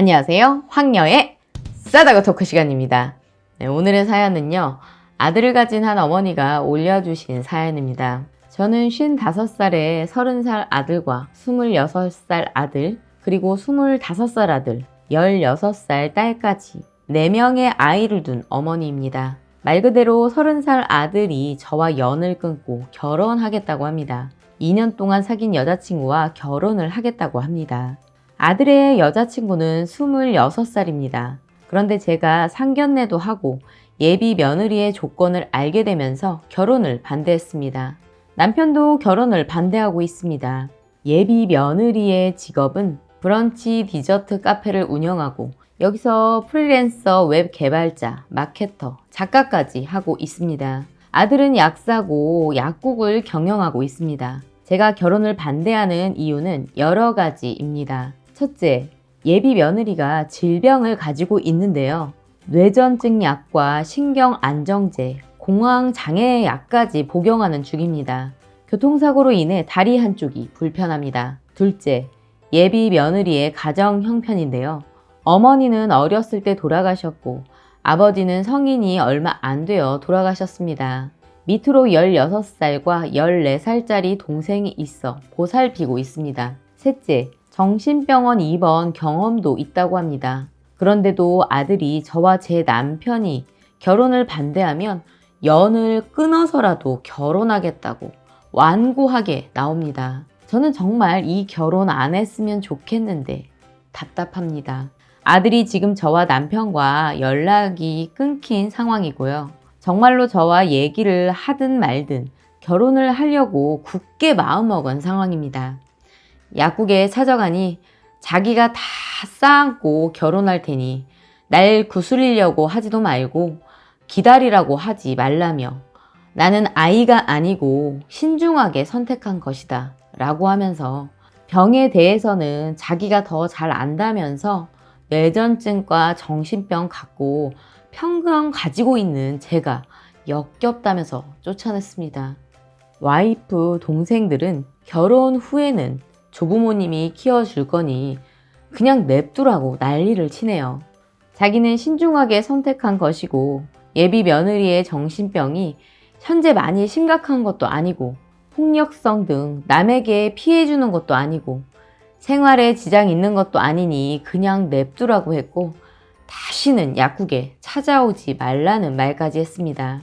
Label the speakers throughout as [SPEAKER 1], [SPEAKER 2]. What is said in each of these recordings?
[SPEAKER 1] 안녕하세요. 황녀의 싸다가 토크 시간입니다. 네, 오늘의 사연은요. 아들을 가진 한 어머니가 올려주신 사연입니다. 저는 55살에 30살 아들과 26살 아들, 그리고 25살 아들, 16살 딸까지 4명의 아이를 둔 어머니입니다. 말 그대로 30살 아들이 저와 연을 끊고 결혼하겠다고 합니다. 2년 동안 사귄 여자친구와 결혼을 하겠다고 합니다. 아들의 여자친구는 26살입니다. 그런데 제가 상견례도 하고 예비 며느리의 조건을 알게 되면서 결혼을 반대했습니다. 남편도 결혼을 반대하고 있습니다. 예비 며느리의 직업은 브런치 디저트 카페를 운영하고 여기서 프리랜서 웹 개발자, 마케터, 작가까지 하고 있습니다. 아들은 약사고 약국을 경영하고 있습니다. 제가 결혼을 반대하는 이유는 여러 가지입니다. 첫째, 예비 며느리가 질병을 가지고 있는데요. 뇌전증 약과 신경 안정제, 공황 장애 약까지 복용하는 중입니다. 교통사고로 인해 다리 한쪽이 불편합니다. 둘째, 예비 며느리의 가정 형편인데요. 어머니는 어렸을 때 돌아가셨고 아버지는 성인이 얼마 안 되어 돌아가셨습니다. 밑으로 16살과 14살짜리 동생이 있어 보살피고 있습니다. 셋째, 정신병원 입원 경험도 있다고 합니다. 그런데도 아들이 저와 제 남편이 결혼을 반대하면 연을 끊어서라도 결혼하겠다고 완고하게 나옵니다. 저는 정말 이 결혼 안 했으면 좋겠는데 답답합니다. 아들이 지금 저와 남편과 연락이 끊긴 상황이고요. 정말로 저와 얘기를 하든 말든 결혼을 하려고 굳게 마음먹은 상황입니다. 약국에 찾아가니 자기가 다 쌓고 결혼할 테니 날 구슬리려고 하지도 말고 기다리라고 하지 말라며 나는 아이가 아니고 신중하게 선택한 것이다 라고 하면서 병에 대해서는 자기가 더 잘 안다면서 뇌전증과 정신병 갖고 평강 가지고 있는 제가 역겹다면서 쫓아냈습니다. 와이프 동생들은 결혼 후에는 조부모님이 키워줄 거니 그냥 냅두라고 난리를 치네요. 자기는 신중하게 선택한 것이고 예비 며느리의 정신병이 현재 많이 심각한 것도 아니고 폭력성 등 남에게 피해 주는 것도 아니고 생활에 지장 있는 것도 아니니 그냥 냅두라고 했고 다시는 약국에 찾아오지 말라는 말까지 했습니다.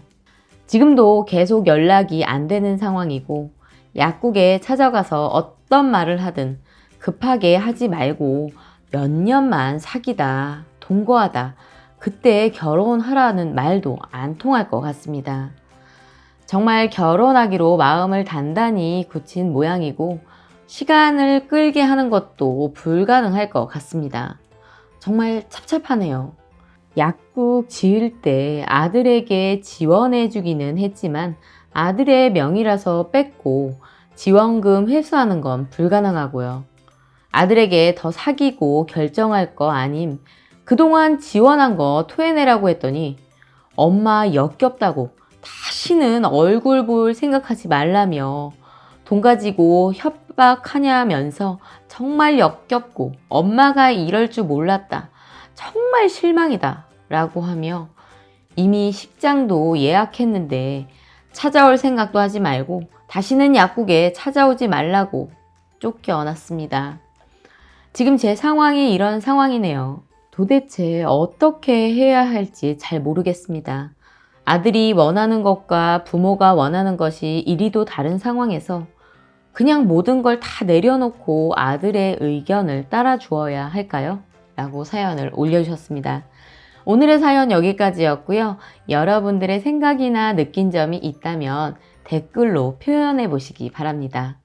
[SPEAKER 1] 지금도 계속 연락이 안 되는 상황이고 약국에 찾아가서 어떤 말을 하든 급하게 하지 말고 몇 년만 사귀다, 동거하다, 그때 결혼하라는 말도 안 통할 것 같습니다. 정말 결혼하기로 마음을 단단히 굳힌 모양이고 시간을 끌게 하는 것도 불가능할 것 같습니다. 정말 찹찹하네요. 약국 지을 때 아들에게 지원해 주기는 했지만 아들의 명의라서 뺐고 지원금 회수하는 건 불가능하고요. 아들에게 더 사귀고 결정할 거 아님 그동안 지원한 거 토해내라고 했더니 엄마 역겹다고 다시는 얼굴 볼 생각하지 말라며 돈 가지고 협박하냐면서 정말 역겹고 엄마가 이럴 줄 몰랐다. 정말 실망이다. 라고 하며 이미 식장도 예약했는데 찾아올 생각도 하지 말고 다시는 약국에 찾아오지 말라고 쫓겨났습니다. 지금 제 상황이 이런 상황이네요. 도대체 어떻게 해야 할지 잘 모르겠습니다. 아들이 원하는 것과 부모가 원하는 것이 이리도 다른 상황에서 그냥 모든 걸 다 내려놓고 아들의 의견을 따라 주어야 할까요? 라고 사연을 올려주셨습니다. 오늘의 사연 여기까지였고요. 여러분들의 생각이나 느낀 점이 있다면 댓글로 표현해 보시기 바랍니다.